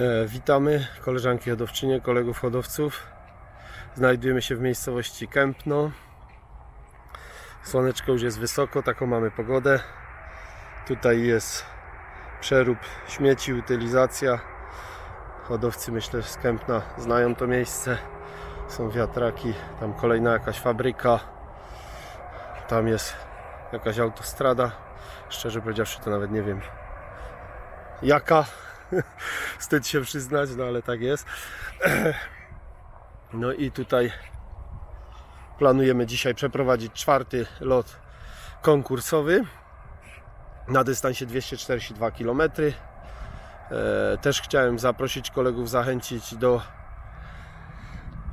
E, Witamy koleżanki hodowczynie, kolegów hodowców. Znajdujemy się w miejscowości Kępno. Słoneczko już jest wysoko, taką mamy pogodę. Tutaj jest przerób śmieci, utylizacja. Hodowcy myślę z Kępna znają to miejsce. Są wiatraki, tam kolejna jakaś fabryka. Tam jest jakaś autostrada. Szczerze powiedziawszy to nawet nie wiem jaka. Wstyd się przyznać, no ale tak jest. No i tutaj planujemy dzisiaj przeprowadzić czwarty lot konkursowy na dystansie 242 km. E, Też chciałem zaprosić kolegów, zachęcić do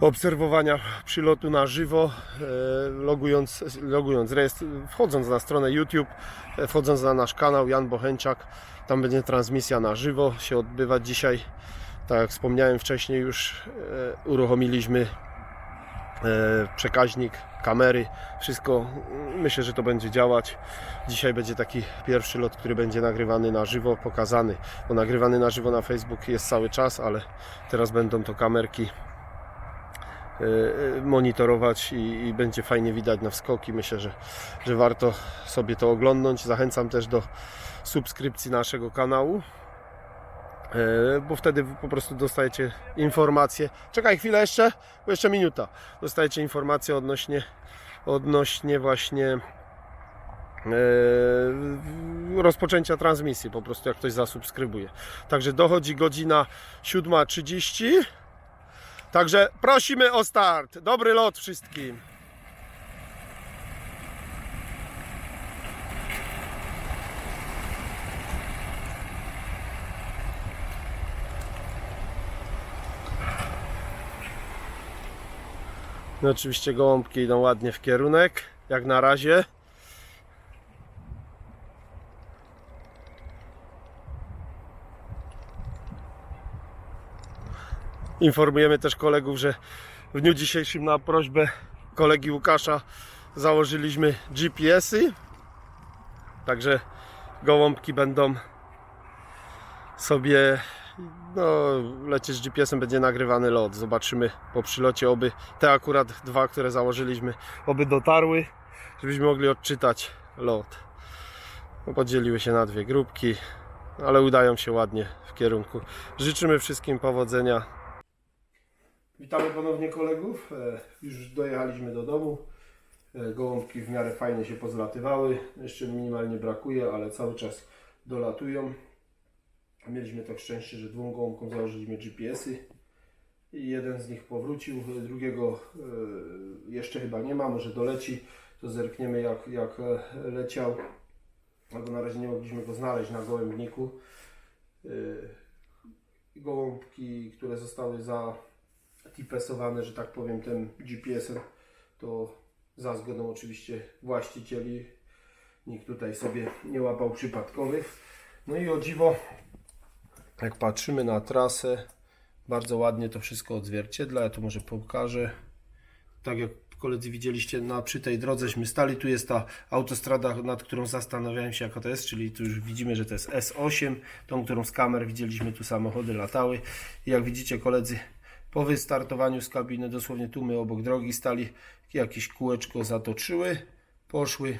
obserwowania przylotu na żywo, e, logując, logując rejestr, wchodząc na stronę YouTube, e, wchodząc na nasz kanał Jan Bochęciak, tam będzie transmisja na żywo się odbywać dzisiaj. Tak jak wspomniałem wcześniej już e, uruchomiliśmy przekaźnik, kamery, wszystko myślę, że to będzie działać. Dzisiaj będzie taki pierwszy lot, który będzie nagrywany na żywo, pokazany, bo nagrywany na żywo na Facebook jest cały czas, ale teraz będą to kamerki monitorować i, i będzie fajnie widać na wskoki. Myślę, że, że warto sobie to oglądnąć. Zachęcam też do subskrypcji naszego kanału, e, bo wtedy po prostu dostajecie informacje. Czekaj chwilę jeszcze, bo jeszcze minuta. Dostajecie informacje odnośnie, odnośnie właśnie rozpoczęcia transmisji, po prostu jak ktoś zasubskrybuje. Także dochodzi godzina 7.30. Także prosimy o start. Dobry lot wszystkim. No oczywiście gołąbki idą ładnie w kierunek, jak na razie. Informujemy też kolegów, że w dniu dzisiejszym na prośbę kolegi Łukasza założyliśmy GPS-y. Także gołąbki będą sobie no, lecieć GPS-em, będzie nagrywany lot. Zobaczymy po przylocie, oby te akurat dwa, które założyliśmy, oby dotarły, żebyśmy mogli odczytać lot. No, podzieliły się na dwie grupki, ale udają się ładnie w kierunku. Życzymy wszystkim powodzenia. Witamy ponownie kolegów. E, Już dojechaliśmy do domu. E, Gołąbki w miarę fajnie się pozlatywały. Jeszcze minimalnie brakuje, ale cały czas dolatują. Mieliśmy tak szczęście, że dwóm gołąbkom założyliśmy GPS-y i jeden z nich powrócił, drugiego e, jeszcze chyba nie ma, może doleci, to zerkniemy jak, jak leciał. Albo na razie nie mogliśmy go znaleźć na gołębniku. Gołąbki, które zostały zatipesowane, że tak powiem, tym GPS-em, to za zgodą oczywiście właścicieli. Nikt tutaj sobie nie łapał przypadkowych. No i o dziwo, jak patrzymy na trasę, bardzo ładnie to wszystko odzwierciedla. Ja tu może pokażę. Tak jak koledzy widzieliście, na, przy tej drodześmy stali. Tu jest ta autostrada, nad którą zastanawiałem się, jaka to jest, czyli tu już widzimy, że to jest S8, tą, którą z kamer widzieliśmy, tu samochody latały. I jak widzicie, koledzy po wystartowaniu z kabiny, dosłownie tu my obok drogi stali, jakieś kółeczko zatoczyły, poszły,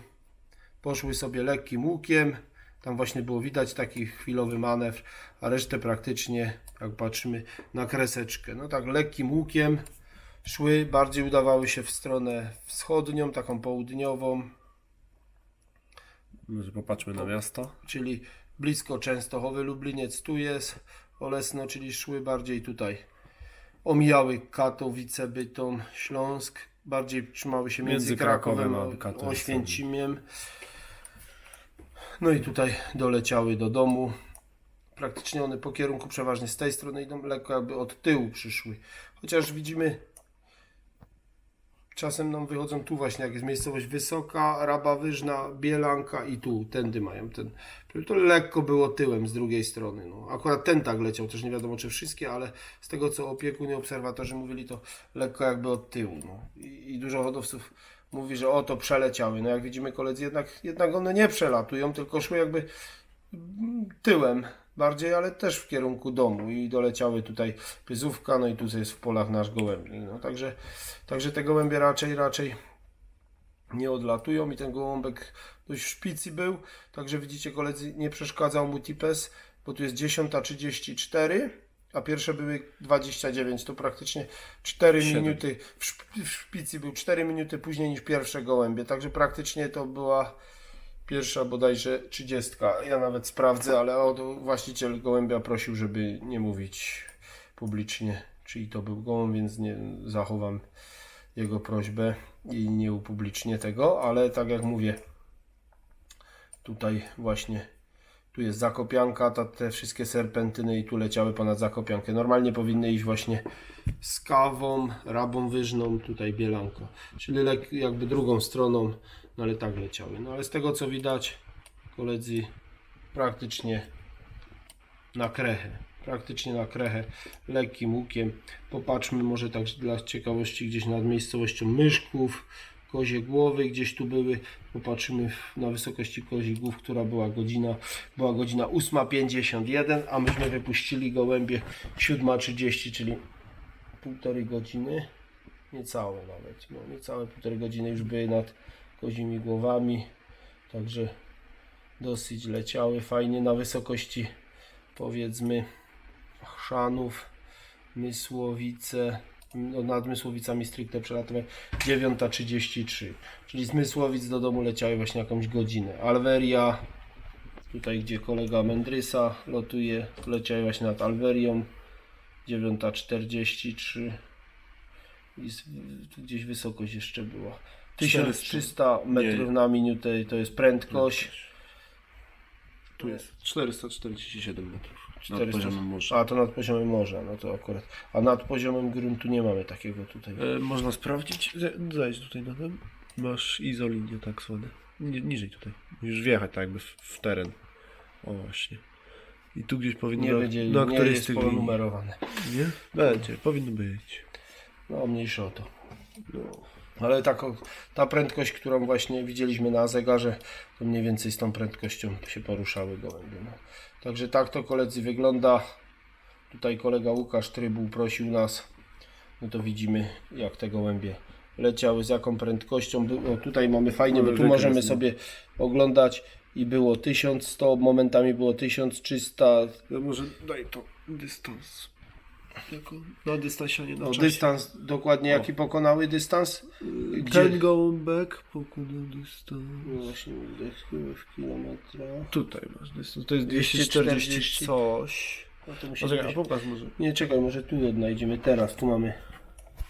poszły sobie lekkim łukiem. Tam właśnie było widać taki chwilowy manewr, a resztę praktycznie, jak patrzymy, na kreseczkę. No tak lekkim łukiem szły, bardziej udawały się w stronę wschodnią, taką południową, Może popatrzmy na miasto. czyli blisko Częstochowy, Lubliniec tu jest, Olesno, czyli szły bardziej tutaj. Omijały Katowice, Bytom, Śląsk, bardziej trzymały się między, Między Krakowem, Krakowem a. Oświęcimiem. No i tutaj doleciały do domu. Praktycznie one po kierunku przeważnie z tej strony idą, lekko jakby od tyłu przyszły. Chociaż widzimy, czasem nam wychodzą tu właśnie, jak jest miejscowość Wysoka, Raba Wyżna, Bielanka i tu, tędy mają ten. To lekko było tyłem z drugiej strony. No. Akurat ten tak leciał, też nie wiadomo czy wszystkie, ale z tego co opiekun i obserwatorzy mówili, to lekko jakby od tyłu. No. I, I dużo hodowców mówi, że o to przeleciały. No jak widzimy koledzy, jednak, jednak one nie przelatują, tylko szły jakby tyłem bardziej, ale też w kierunku domu i doleciały tutaj pyzówka, no i tu jest w polach nasz gołębnik. No, także, także te gołębie raczej, raczej nie odlatują i ten gołąbek dość w szpicy był, także widzicie koledzy, nie przeszkadzał mu tipes, bo tu jest 10.34, a pierwsze były 29, to praktycznie 4 Siedem. minuty, w, szp- w szpicy był 4 minuty później niż pierwsze gołębie, także praktycznie to była pierwsza bodajże 30. Ja nawet sprawdzę, ale o, właściciel gołębia prosił, żeby nie mówić publicznie, czyj to był gołąb, więc nie zachowam jego prośbę i nie upublicznię tego, ale tak jak mówię, tutaj właśnie tu jest zakopianka, ta, te wszystkie serpentyny i tu leciały ponad zakopiankę. Normalnie powinny iść właśnie z kawą, rabą wyżną, tutaj bielanko, czyli jakby drugą stroną, no ale tak leciały. No ale z tego co widać, koledzy, praktycznie na krechę. Praktycznie na krechę, lekkim łukiem. Popatrzmy może tak dla ciekawości gdzieś nad miejscowością Myszków, Kozie Głowy gdzieś tu były. Popatrzymy na wysokości Kozich Głów, która była godzina, była godzina 8.51, a myśmy wypuścili gołębie 7.30, czyli półtorej godziny. Niecałe nawet, no niecałe półtorej godziny już były nad kozimi głowami. Także dosyć leciały fajnie na wysokości powiedzmy Chrzanów, Mysłowice, no, nad Mysłowicami stricte przelatowe 9.33, czyli z Mysłowic do domu leciały właśnie jakąś godzinę. Alweria, tutaj gdzie kolega Mendrysa lotuje, leciały właśnie nad Alwerią 9.43 i gdzieś wysokość jeszcze była. 1300 metrów nie. na minutę to jest prędkość. Tu jest 447 metrów. Nad 400. poziomem morza. A to nad poziomem morza, no to akurat. A nad poziomem gruntu nie mamy takiego tutaj. E, można sprawdzić. Ze- Zejdź tutaj na ten. Masz izolinię tak zwane. Ni- niżej tutaj. Musisz wjechać tak jakby w, w teren. O właśnie. I tu gdzieś powinno Nie będzie, na nie z jest tych linii. ponumerowane. Nie? Będzie, powinno być. No mniejsze o to. No. Ale o- ta prędkość, którą właśnie widzieliśmy na zegarze, to mniej więcej z tą prędkością się poruszały gołębie. No. Także tak to koledzy wygląda. Tutaj kolega Łukasz Trybuł prosił nas. No to widzimy jak te gołębie leciały, z jaką prędkością. By- O, tutaj mamy fajnie, bo tu możemy no. sobie oglądać i było 1100, momentami było 1300, Ja może daj to dystans. Jako na dystansie, a nie na no, czasie. dystans dokładnie jaki pokonały dystans. Gdzie? Ten gołąbek pokonał dystans. No właśnie, chyba w kilometrach. Tutaj masz dystans. To jest 240 240 coś. No to musi Poczekaj, a być... pokaż może. Nie, czekaj, może tu odnajdziemy teraz, tu mamy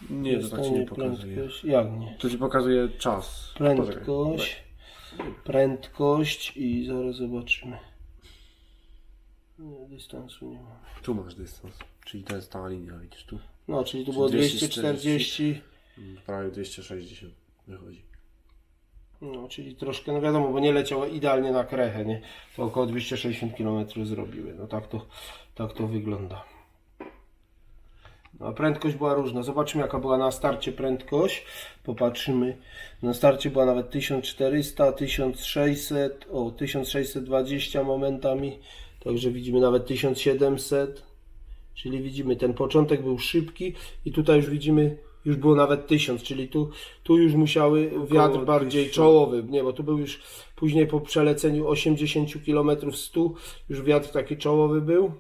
Nie, to tak ci nie pokazuje. prędkość, jak nie? To ci pokazuje czas. Prędkość, prędkość i zaraz zobaczymy. Nie, dystansu nie ma. Tu masz dystans. Czyli to jest ta linia, widzisz tu? No, czyli tu było 240. 240, Mm, Prawie 260 wychodzi. no, czyli troszkę, no wiadomo, bo nie leciało idealnie na krechę, nie? To około 260 km zrobiły, no tak to, tak to wygląda. No, a prędkość była różna. Zobaczymy jaka była na starcie prędkość. Popatrzymy. Na starcie była nawet 1400, 1600, o 1620 momentami. Także widzimy nawet 1700. Czyli widzimy ten początek był szybki i tutaj już widzimy już było nawet 1000, czyli tu, tu już musiały wiatr bardziej 1000. czołowy, nie, bo tu był już później po przeleceniu 80 km 100 już wiatr taki czołowy był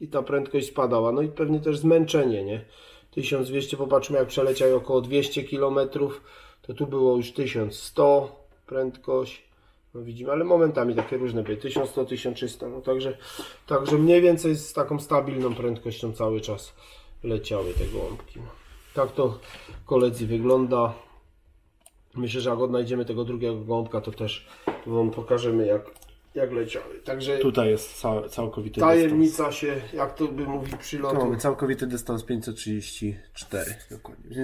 i ta prędkość spadała. No i pewnie też zmęczenie, nie? 1200, popatrzmy jak przeleciał około 200 km, to tu było już 1100 prędkość. No widzimy, ale momentami takie różne były, 1100, 1300, no także, także mniej więcej z taką stabilną prędkością cały czas leciały te gołąbki. Tak to koledzy wygląda. Myślę, że jak odnajdziemy tego drugiego gołąbka, to też Wam pokażemy jak, jak leciały. Także Tutaj jest cał, całkowity dystans. tajemnica się, jak to by mówić, Tu przylotu. mamy całkowity dystans 534. Dokładnie.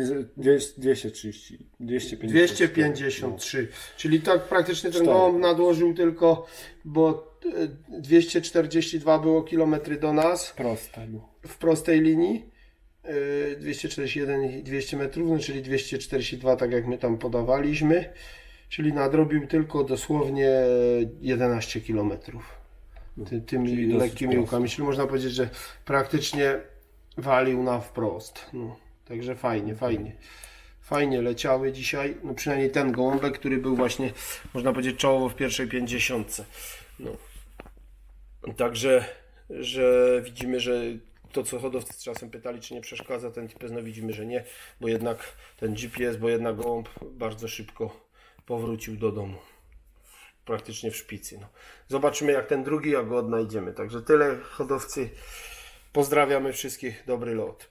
230. 250. 253, czyli tak praktycznie ten Cztery. gołąb nadłożył tylko, bo e, 242 było kilometry do nas Proste. No. w prostej linii, e, 241 i 200 metrów, no czyli 242 tak jak my tam podawaliśmy, czyli nadrobił tylko dosłownie 11 kilometrów. ty, tymi lekkimi prosto. łukami, czyli można powiedzieć, że praktycznie walił na wprost. No, także fajnie, fajnie. Fajnie leciały dzisiaj, no przynajmniej ten gołąbek, który był właśnie, można powiedzieć, czołowo w pierwszej pięćdziesiątce. No. Także, że widzimy, że to co hodowcy z czasem pytali, czy nie przeszkadza ten typez, no widzimy, że nie, bo jednak ten GPS, bo jednak gołąb bardzo szybko powrócił do domu. Praktycznie w szpicy. No. Zobaczymy jak ten drugi, jak go odnajdziemy. Także tyle hodowcy. Pozdrawiamy wszystkich, dobry lot.